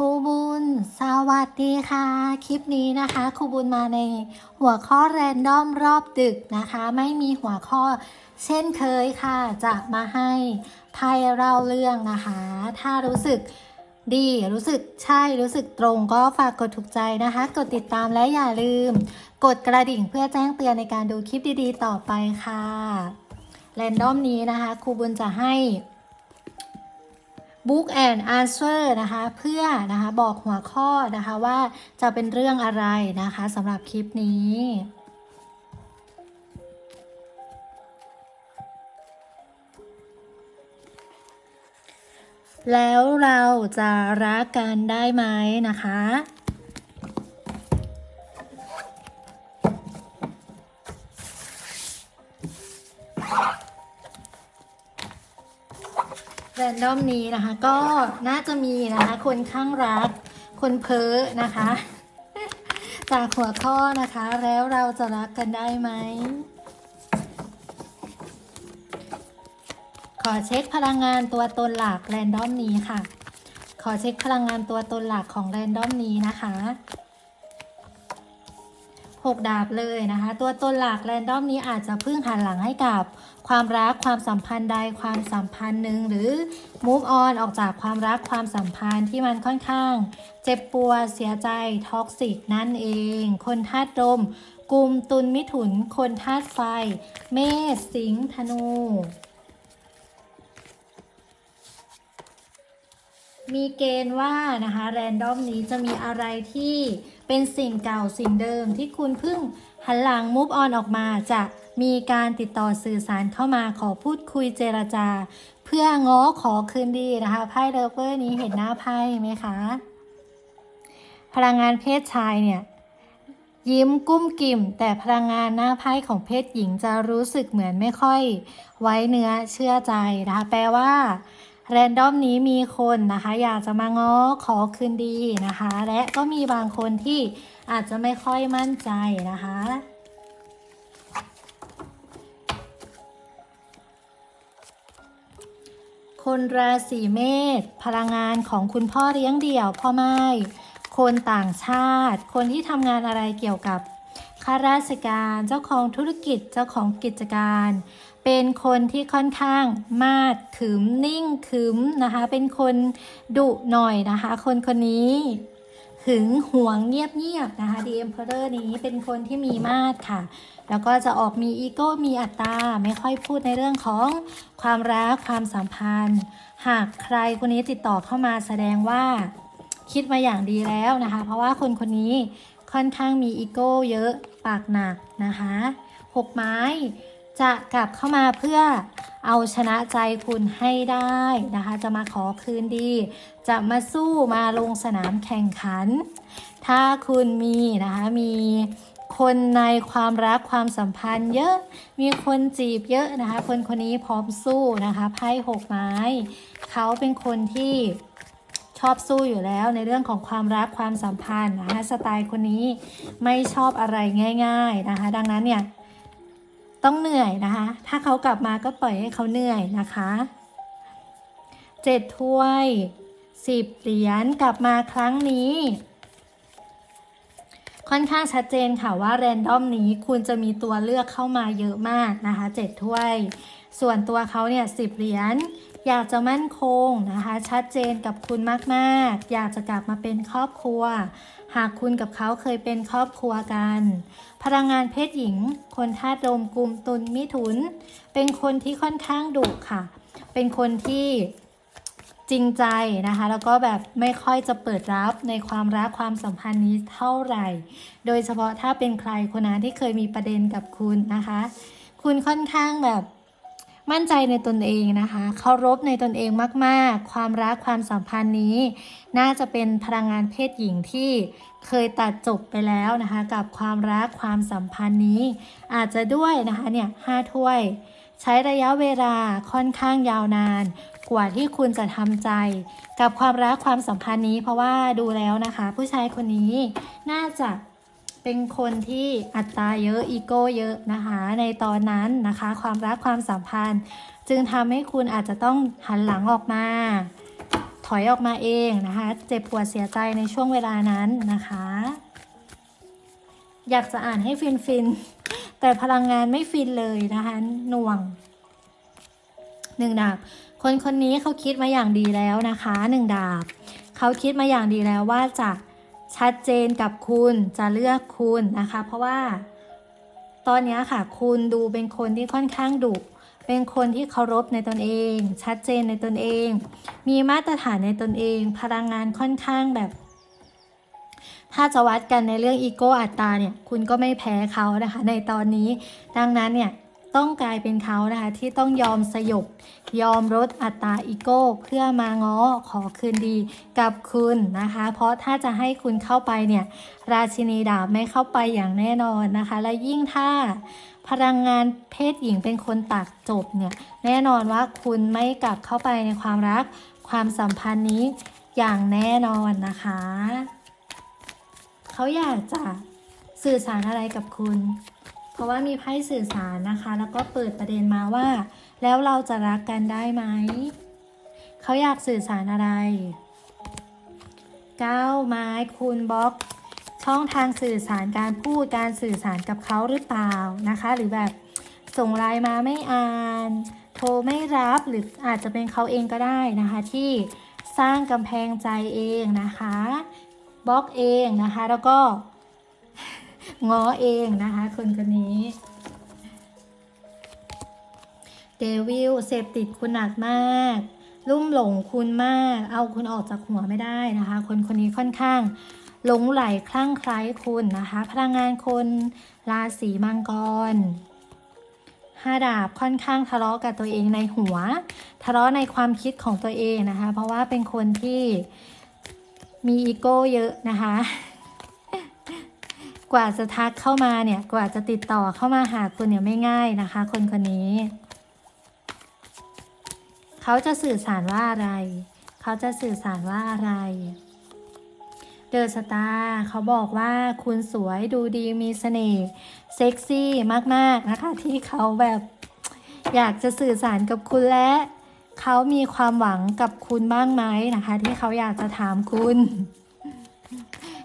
ครูบุญ สวัสดีค่ะ คลิปนี้นะคะครูบุญมาในหัวข้อแรนดอมรอบดึกนะคะ ไม่มีหัวข้อเช่นเคยค่ะ จะมาให้ไพ่เล่าเรื่องนะคะ ถ้ารู้สึกดีรู้สึกใช่รู้สึกตรงก็ฝากกดถูกใจนะคะ กดติดตามและอย่าลืม กดกระดิ่งเพื่อแจ้งเตือนในการดูคลิปดีๆ ต่อไปค่ะแรนดอมนี้นะคะครูบุญจะให้ Book and Answer นะคะเพื่อนะคะบอกหัวข้อนะคะว่าจะเป็นเรื่องอะไรนะคะสำหรับคลิปนี้แล้วเราจะรักกันได้ไหมนะคะ แรนดอมนี้นะคะ ก็น่าจะมีนะคะ คนข้างรัก คนเพ้อนะคะ จากหัวข้อนะคะ แล้วเราจะรักกันได้ไหม ขอเช็คพลังงานตัวตนหลักแรนดอมนี้ค่ะ ขอเช็คพลังงานตัวตนหลักของแรนดอมนี้นะคะ หกดาบเลยนะคะ ตัวตนหลักแรนดอมนี้อาจจะเพิ่งหันหลังให้กับความรักความสัมพันธ์ใดความสัมพันธ์หนึ่งหรือ move on ออกจากความรักความสัมพันธ์ที่มันค่อนข้าง เจ็บปวดเสียใจท็อกซิกนั่นเอง คนธาตุลมกลุ่มตุลมิถุน คนธาตุไฟ เมษสิงห์ธนูมีเกณฑ์ว่านะคะแรนดอมนี้จะมีอะไรที่ เป็นสิ่งเก่าสิ่งเดิมที่คุณเพิ่งหันหลังมุฟออนออกมาจะมีการติดต่อสื่อสารเข้ามาขอพูดคุยเจรจา เพื่อง้อขอคืนดีนะคะไพ่เลเวอร์นี้เห็นหน้าไพ่ไหมคะ พลังงานเพศชายเนี่ยยิ้มกุ้มกิ่ม แต่พลังงานหน้าไพ่ของเพศหญิงจะรู้สึกเหมือนไม่ค่อย ไว้เนื้อเชื่อใจนะคะแปลว่า แรนดอมนี้มีคนนะคะ อยากจะมาง้อขอคืนดีนะคะ และก็มีบางคนที่อาจจะไม่ค่อยมั่นใจนะคะคนราศีเมษพลังงานของคุณพ่อเลี้ยงเดี่ยวพ่อไม้คนต่างชาติ คนที่ทำงานอะไรเกี่ยวกับข้าราชการ เจ้าของธุรกิจเจ้าของกิจการ เป็นคนที่ค่อนข้างมาดขึมนิ่งขึมนะคะ เป็นคนดุหน่อยนะคะ คนคนนี้หึงหวงเงียบๆนะคะ The Emperor นี้เป็นคนที่มีมาดค่ะ แล้วก็จะออกมีอีโก้มีอัตตา ไม่ค่อยพูดในเรื่องของความรักความสัมพันธ์ หากใครคนนี้ติดต่อเข้ามาแสดงว่าคิดมาอย่างดีแล้วนะคะ เพราะว่าคนคนนี้ค่อนข้างมีอีโก้เยอะปากหนักนะคะหกไม้ จะกลับเข้ามาเพื่อเอาชนะใจคุณให้ได้นะคะ จะมาขอคืนดี จะมาสู้มาลงสนามแข่งขัน ถ้าคุณมีนะคะมีคนในความรักความสัมพันธ์เยอะ มีคนจีบเยอะนะคะ คนคนนี้พร้อมสู้นะคะไพ่หกไม้ เขาเป็นคนที่ชอบสู้อยู่แล้วในเรื่องของความรักความสัมพันธ์นะคะสไตล์คนนี้ไม่ชอบอะไรง่าย ๆนะคะ ดังนั้นเนี่ย ต้องเหนื่อยนะคะ ถ้าเขากลับมาก็ปล่อยให้เขาเหนื่อยนะคะเจ็ดถ้วยสิบเหรียญกลับมาครั้งนี้ ค่อนข้างชัดเจนค่ะว่าแรนดอมนี้คุณจะมีตัวเลือกเข้ามาเยอะมากนะคะเจ็ดถ้วย ส่วนตัวเขาเนี่ยสิบเหรียญ อยากจะมั่นคงนะคะ ชัดเจนกับคุณมากๆ อยากจะกลับมาเป็นครอบครัว หากคุณกับเขาเคยเป็นครอบครัวกัน พลังงานเพศหญิง คนธาตุลมกลุ่มตุลมิถุน เป็นคนที่ค่อนข้างดุค่ะ เป็นคนที่จริงใจนะคะ แล้วก็แบบไม่ค่อยจะเปิดรับในความรักความสัมพันธ์นี้เท่าไหร่ โดยเฉพาะถ้าเป็นใครคนนั้นที่เคยมีประเด็นกับคุณนะคะ คุณค่อนข้างแบบ มั่นใจในตนเองนะคะ เคารพในตนเองมาก ๆ ความรักความสัมพันธ์นี้ น่าจะเป็นพลังงานเพศหญิงที่เคยตัดจบไปแล้วนะคะ กับความรักความสัมพันธ์นี้ อาจจะด้วยนะคะเนี่ยห้าถ้วย ใช้ระยะเวลาค่อนข้างยาวนาน กว่าที่คุณจะทำใจ กับความรักความสัมพันธ์นี้ เพราะว่าดูแล้วนะคะ ผู้ชายคนนี้น่าจะ เป็นคนที่อัตราเยอะอีโก้เยอะนะคะ ในตอนนั้นนะคะ ความรักความสัมพันธ์ จึงทำให้คุณอาจจะต้องหันหลังออกมา ถอยออกมาเองนะคะ เจ็บปวดเสียใจในช่วงเวลานั้นนะคะ อยากจะอ่านให้ฟินฟินๆแต่พลังงานไม่ฟินเลยนะคะหน่วงหนึ่งดาบ คนคนนี้เขาคิดมาอย่างดีแล้วนะคะหนึ่งดาบ เขาคิดมาอย่างดีแล้วว่าจะ ชัดเจนกับคุณจะเลือกคุณนะคะ เพราะว่า ตอนนี้ค่ะ คุณดูเป็นคนที่ค่อนข้างดุเป็นคนที่เคารพในตนเอง ชัดเจนในตนเอง มีมาตรฐานในตนเอง พลังงานค่อนข้างแบบ ถ้าจะวัดกันในเรื่องอีโก้อัตตาเนี่ย คุณก็ไม่แพ้เขานะคะ ในตอนนี้ ดังนั้นเนี่ย ต้องกลายเป็นเขานะคะที่ต้องยอมสยบ ยอมลดอัตราอีโก้ เพื่อมาง้อขอคืนดีกับคุณนะคะ เพราะถ้าจะให้คุณเข้าไปเนี่ย ราชินีดาบไม่เข้าไปอย่างแน่นอนนะคะ และยิ่งถ้าพลังงานเพศหญิงเป็นคนตัดจบเนี่ย แน่นอนว่าคุณไม่กลับเข้าไปในความรักความสัมพันธ์นี้อย่างแน่นอนนะคะ เขาอยากจะสื่อสารอะไรกับคุณ เพราะว่ามีไพ่สื่อสารนะคะ แล้วก็เปิดประเด็นมาว่า แล้วเราจะรักกันได้ไหม เขาอยากสื่อสารอะไรก้าวไม้คูณบล็อก ช่องทางสื่อสารการพูดการสื่อสารกับเขาหรือเปล่านะคะ หรือแบบส่งไลน์มาไม่อ่าน โทรไม่รับหรืออาจจะเป็นเขาเองก็ได้นะคะ ที่สร้างกำแพงใจเองนะคะบล็อกเองนะคะ แล้วก็ ง้อเองนะคะ คนคนนี้เดวิลเสพติดคุณหนักมาก ลุ่มหลงคุณมาก เอาคุณออกจากหัวไม่ได้นะคะ คนคนนี้ค่อนข้างหลงไหลคลั่งไคล้คุณนะคะ พลังงานคนราศีมังกรห้าดาบค่อนข้างทะเลาะกับตัวเองในหัว ทะเลาะในความคิดของตัวเองนะคะ เพราะว่าเป็นคนที่มีอีโก้เยอะนะคะ ว่าจะทักเข้ามาเนี่ย กว่าจะติดต่อเข้ามาหาคุณเนี่ยไม่ง่ายนะคะ คนคนนี้ เขาจะสื่อสารว่าอะไร เขาจะสื่อสารว่าอะไร เดอะสตาร์เขาบอกว่าคุณสวยดูดีมีเสน่ห์เซ็กซี่มากๆนะคะ ที่เขาแบบอยากจะสื่อสารกับคุณและเขามีความหวังกับคุณบ้างไหมนะคะ ที่เขาอยากจะถามคุณ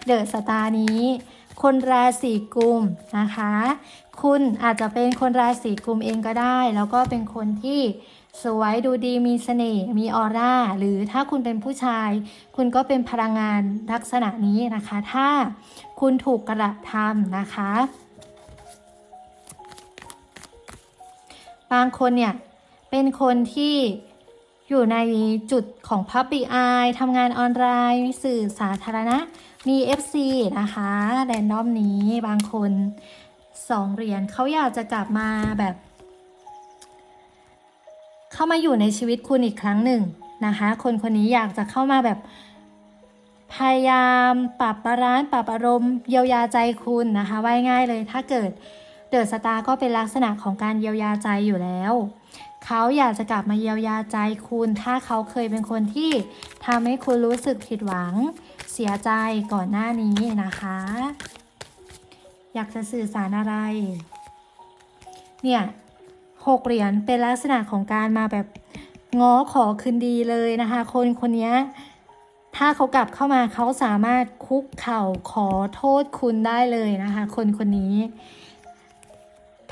เดอะสตาร์นี้ คนราศีกุมนะคะ คุณอาจจะเป็นคนราศีกุมเองก็ได้ แล้วก็เป็นคนที่สวยดูดีมีเสน่ห์มีออร่า หรือถ้าคุณเป็นผู้ชาย คุณก็เป็นพลังงานลักษณะนี้นะคะ ถ้าคุณถูกกระทำนะคะ บางคนเนี่ยเป็นคนที่ อยู่ในจุดของพับ l ิ c อายทำงานออนไลน์สื่อสาธารณะ มี FC นะคะ แรนดอมนี้บางคนสองเหรียญเขาอยากจะกลับมาแบบ เข้ามาอยู่ในชีวิตคุณอีกครั้งหนึ่งนะคะ คนคนนี้อยากจะเข้ามาแบบพยายามปรับบาลานปรับอารมณ์เยียวยาใจคุณนะคะ ไว้ง่ายเลยถ้าเกิด เดอะสตาร์ก็เป็นลักษณะของการเยียวยาใจอยู่แล้ว เขาอยากจะกลับมาเยียวยาใจคุณ ถ้าเขาเคยเป็นคนที่ทำให้คุณรู้สึกผิดหวัง เสียใจก่อนหน้านี้นะคะ อยากจะสื่อสารอะไร เนี่ยหกเหรียญเป็นลักษณะของการมาแบบง้อขอคืนดีเลยนะคะ คนคนนี้ถ้าเขากลับเข้ามาเขาสามารถคุกเข่าขอโทษคุณได้เลยนะคะ คนคนนี้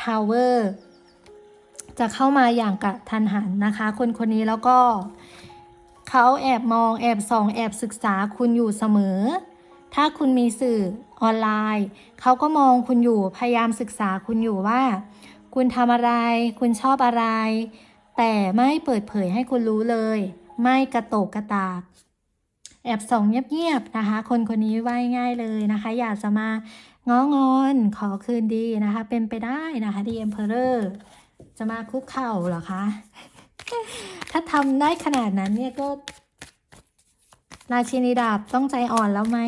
ทาวเวอร์จะเข้ามาอย่างกะทันหันนะคะ คนคนนี้แล้วก็เขาแอบมองแอบส่อง แอบศึกษาคุณอยู่เสมอ ถ้าคุณมีสื่อออนไลน์ เขาก็มองคุณอยู่พยายามศึกษาคุณอยู่ว่า คุณทำอะไร คุณชอบอะไร แต่ไม่เปิดเผยให้คุณรู้เลย ไม่กระโตกกระตากแอบส่องเงียบๆนะคะ คนคนนี้ไว้ง่ายเลยนะคะ อยากจะมา ง้องอนขอคืนดีนะคะ เป็นไปได้นะคะดีเอ็มเพอร์จะมาคุกเข่าเหรอคะ ถ้าทำได้ขนาดนั้นเนี่ยก็ ราชินีดาบต้องใจอ่อนแล้วไหม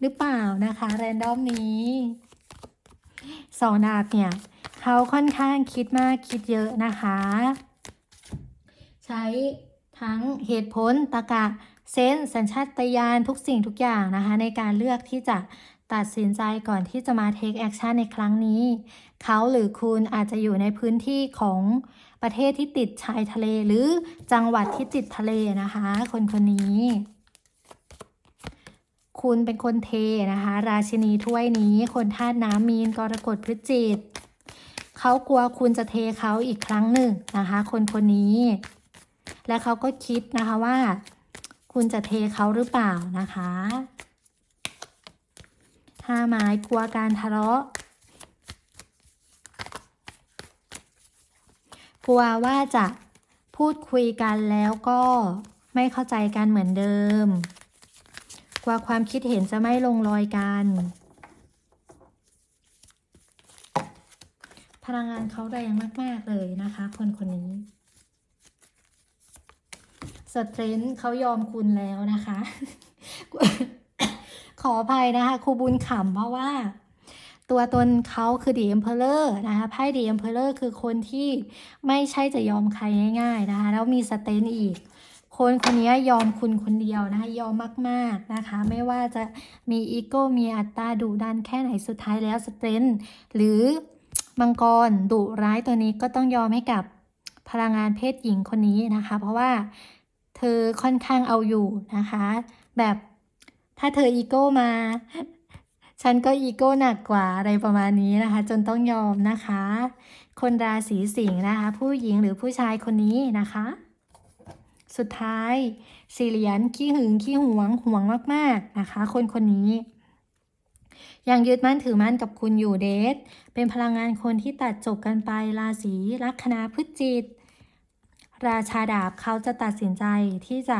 หรือเปล่านะคะ แรนดอมนี้สองดาบเนี่ยเขาค่อนข้างคิดมากคิดเยอะนะคะ ใช้ทั้งเหตุผลตรรกะเซนสัญชาตญาณทุกสิ่งทุกอย่างนะคะ ในการเลือกที่จะ ตัดสินใจก่อนที่จะมา take action ในครั้งนี้ เขาหรือคุณอาจจะอยู่ในพื้นที่ของประเทศที่ติดชายทะเลหรือจังหวัดที่ติดทะเลนะคะ คนคนนี้ คุณเป็นคนเทนะคะ ราชินีถ้วยนี้ คนธาตุน้ำมีนกรกฎพฤจิตเขากลัวคุณจะเทเขาอีกครั้งหนึ่งนะคะ คนคนนี้ และเขาก็คิดนะคะว่า คุณจะเทเขาหรือเปล่านะคะ ห้าไม้กลัวการทะเลาะกลัวว่าจะพูดคุยกันแล้วก็ไม่เข้าใจกันเหมือนเดิม กลัวความคิดเห็นจะไม่ลงรอยกัน พลังงานเขาแรงมาก ๆ เลยนะคะ คนคนนี้สเตรนท์เขายอมคุณแล้วนะคะ ขออภัยนะคะครูบุญขำเพราะว่า ตัวตนเขาคือดีเอ็มเพลเลอร์นะคะไพ่ดีเอ็มเพลเลอร์คือคนที่ไม่ใช่จะยอมใครง่ายๆนะคะแล้วมีสเตนอีก คนคนนี้ยอมคุณคนเดียวนะคะยอมมากๆนะคะ ไม่ว่าจะมีอีโก้มีอัตตาดุดันแค่ไหนสุดท้ายแล้วสเตนหรือมังกรดุร้ายตัวนี้ก็ต้องยอมให้กับพลังงานเพศหญิงคนนี้นะคะ เพราะว่าเธอค่อนข้างเอาอยู่นะคะ แบบ ถ้าเธออีโก้มา ฉันก็อีโก้หนักกว่าอะไรประมาณนี้นะคะ จนต้องยอมนะคะ คนราศีสิงห์นะคะ ผู้หญิงหรือผู้ชายคนนี้นะคะ สุดท้ายสี่เหรียญขี้หึงขี้หวงหวงมากๆนะคะ คนคนนี้ยังยึดมั่นถือมั่นกับคุณอยู่เดทเป็นพลังงานคนที่ตัดจบกันไปราศีลัคนาพฤศจิต ราชาดาบเขาจะตัดสินใจที่จะ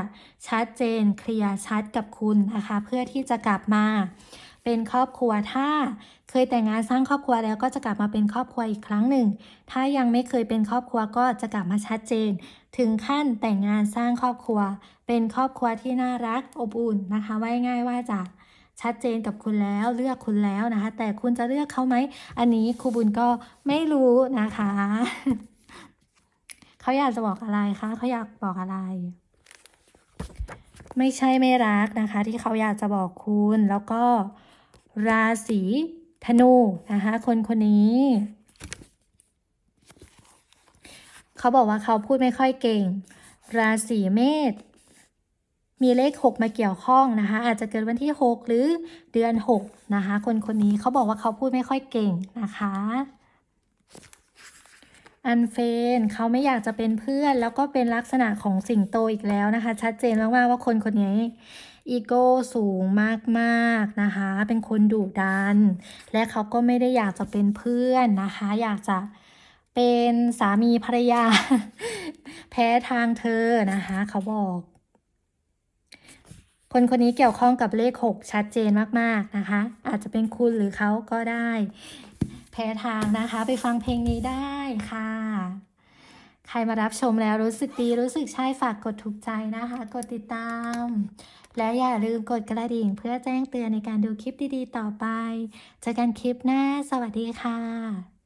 ชัดเจนเคลียร์ชัดกับคุณนะคะ เพื่อที่จะกลับมาเป็นครอบครัวถ้าเคยแต่งงานสร้างครอบครัวแล้วก็จะกลับมาเป็นครอบครัวอีกครั้งหนึ่ง ถ้ายังไม่เคยเป็นครอบครัวก็จะกลับมาชัดเจน ถึงขั้นแต่งงานสร้างครอบครัว เป็นครอบครัวที่น่ารักอบอุ่นนะคะไว้ง่ายว่าจะชัดเจนกับคุณแล้วเลือกคุณแล้วนะคะ แต่คุณจะเลือกเขาไหม อันนี้ครูบุญก็ไม่รู้นะคะ เขาอยากจะบอกอะไรคะเขาอยากบอกอะไร ไม่ใช่ไม่รักนะคะ ที่เขาอยากจะบอกคุณแล้วก็ราศีธนูนะคะคนคนนี้เขาบอกว่าเขาพูดไม่ค่อยเก่ง ราศีเมษมีเลขหกมาเกี่ยวข้องนะคะ อาจจะเกิดวันที่หกหรือเดือนหกนะคะ คนคนนี้เขาบอกว่าเขาพูดไม่ค่อยเก่งนะคะ อันเฟนเขาไม่อยากจะเป็นเพื่อน แล้วก็เป็นลักษณะของสิงโตอีกแล้วนะคะ ชัดเจนมากๆว่าคนคนนี้อีโก้สูงมากๆนะคะ เป็นคนดุดัน และเขาก็ไม่ได้อยากจะเป็นเพื่อนนะคะ อยากจะเป็นสามีภรรยา แพ้ทางเธอนะคะ เขาบอก คนคนนี้เกี่ยวข้องกับเลขหกชัดเจนมากๆนะคะ อาจจะเป็นคุณหรือเขาก็ได้ แพ้ทางนะคะ ไปฟังเพลงนี้ได้ค่ะ ใครมารับชมแล้วรู้สึกดีรู้สึกใช่ฝากกดถูกใจนะคะ กดติดตาม และอย่าลืมกดกระดิ่งเพื่อแจ้งเตือนในการดูคลิปดีๆ ต่อไป เจอกันคลิปหน้า สวัสดีค่ะ